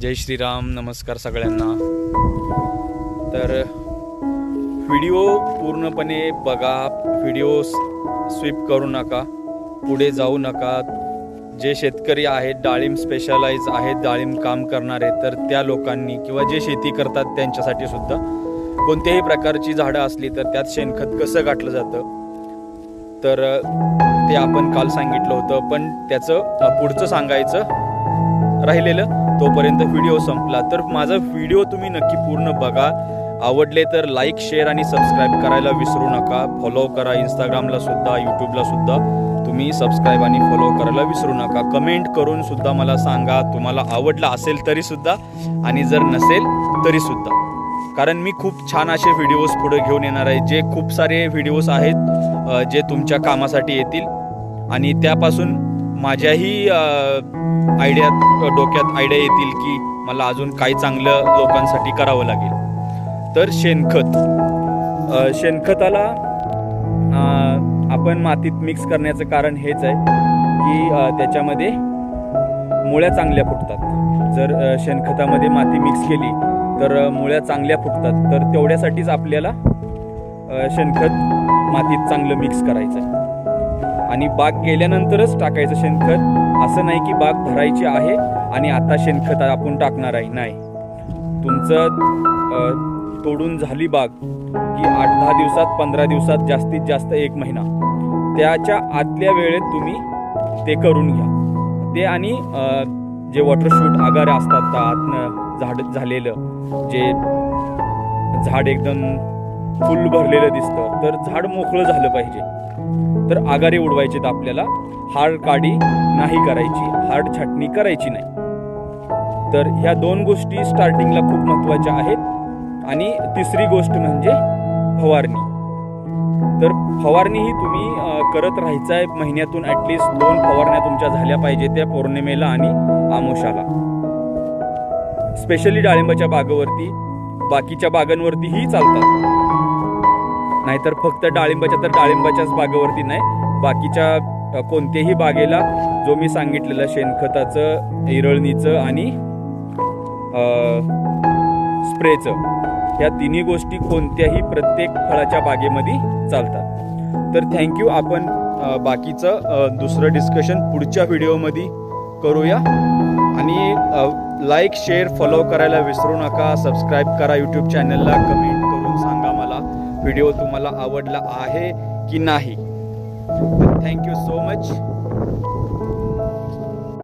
जय श्रीराम नमस्कार सगळ्यांना. तर व्हिडिओ पूर्णपणे बघा व्हिडिओ स्वीप करू नका पुढे जाऊ नका. जे शेतकरी आहेत डाळिंब स्पेशलाइज आहेत डाळिंब काम करणारे तर त्या लोकांनी किंवा जे शेती करतात त्यांच्यासाठी सुद्धा कोणत्याही प्रकारची झाडं असली तर त्यात शेणखत कसं गाठलं जातं? तर ते आपण काल सांगितलं होतं पण त्याचं पुढचं सांगायचं राहिलेलं. तोपर्यंत व्हिडिओ संपला. तर माझा व्हिडिओ तुम्ही नक्की पूर्ण बघा. आवडले तर लाईक शेअर आणि सबस्क्राईब करायला विसरू नका. फॉलो करा इंस्टाग्रामला सुद्धा यूट्यूबला सुद्धा. तुम्ही सबस्क्राईब आणि फॉलो करायला विसरू नका. कमेंट करून सुद्धा मला सांगा. तुम्हाला आवडला असेल तरी सुद्धा. आणि जर नसेल तरी सुद्धा. कारण मी खूप छान असे व्हिडिओज पुढे घेऊन येणार आहे. जे खूप सारे व्हिडिओज आहेत जे तुमच्या कामासाठी येतील. आणि त्यापासून माझ्याही आयडियात डोक्यात आयडिया येतील की मला अजून काय चांगलं लोकांसाठी करावं लागेल. तर शेणखत. शेणखताला आपण मातीत मिक्स करण्याचं कारण हेच आहे की त्याच्यामध्ये मुळ्या चांगल्या फुटतात. जर शेणखतामध्ये माती मिक्स केली तर मुळ्या चांगल्या फुटतात. तर तेवढ्यासाठीच आपल्याला शेणखत मातीत चांगलं मिक्स करायचं आहे आणि बाग गेल्यानंतरच टाकायचं शेणखत. असं नाही की बाग भरायची आहे आणि आता शेणखत आपण टाकणार आहे नाही. तुमचं तोडून झाली बाग की आठ दहा दिवसात पंधरा दिवसात जास्तीत जास्त एक महिना. त्याच्या आतल्या वेळेत तुम्ही ते करून घ्या. ते आणि जे वॉटरशूट आगारे असतात त्या आतनं झाड झालेलं जे झाड एकदम फुल भरलेलं दिसतं. तर झाड मोकळं झालं पाहिजे. तर आगारे तर आपल्याला. हाड काडी नाही करायची. हाड छाटणी करायची नाही. तर ह्या दोन गोष्टी स्टार्टिंगला खूप महत्त्वाच्या आहेत. आणि तिसरी गोष्ट म्हणजे फवारणी. तर फवारणी ही तुम्ही करत राहायचं आहे महिन्यातून ॲटलिस्ट दोन फवारण्या तुमच्या झाल्या पाहिजे त्या पौर्णिमेला आणि आमोशाला. स्पेशली डाळिंबाच्या बागेवरती बाकीच्या बागांवरतीही चालतात. नाहीतर फक्त डाळिंबाच्या तर डाळिंबाच्याच बागेवरती नाही बाकीच्या कोणत्याही बागेला जो मी सांगितलेलं शेणखताचं इरळणीचं आणि स्प्रेचं ह्या तिन्ही गोष्टी कोणत्याही प्रत्येक फळाच्या बागेमध्ये चालतात. तर थँक्यू आपण बाकीचं दुसरं डिस्कशन पुढच्या व्हिडिओमध्ये करूया. आणि लाईक शेअर फॉलो करायला विसरू नका. सबस्क्राईब करा यूट्यूब चॅनलला कमेंट करून सांगा. व्हिडिओ तुम्हाला आवडला आहे की नाही? Thank you so much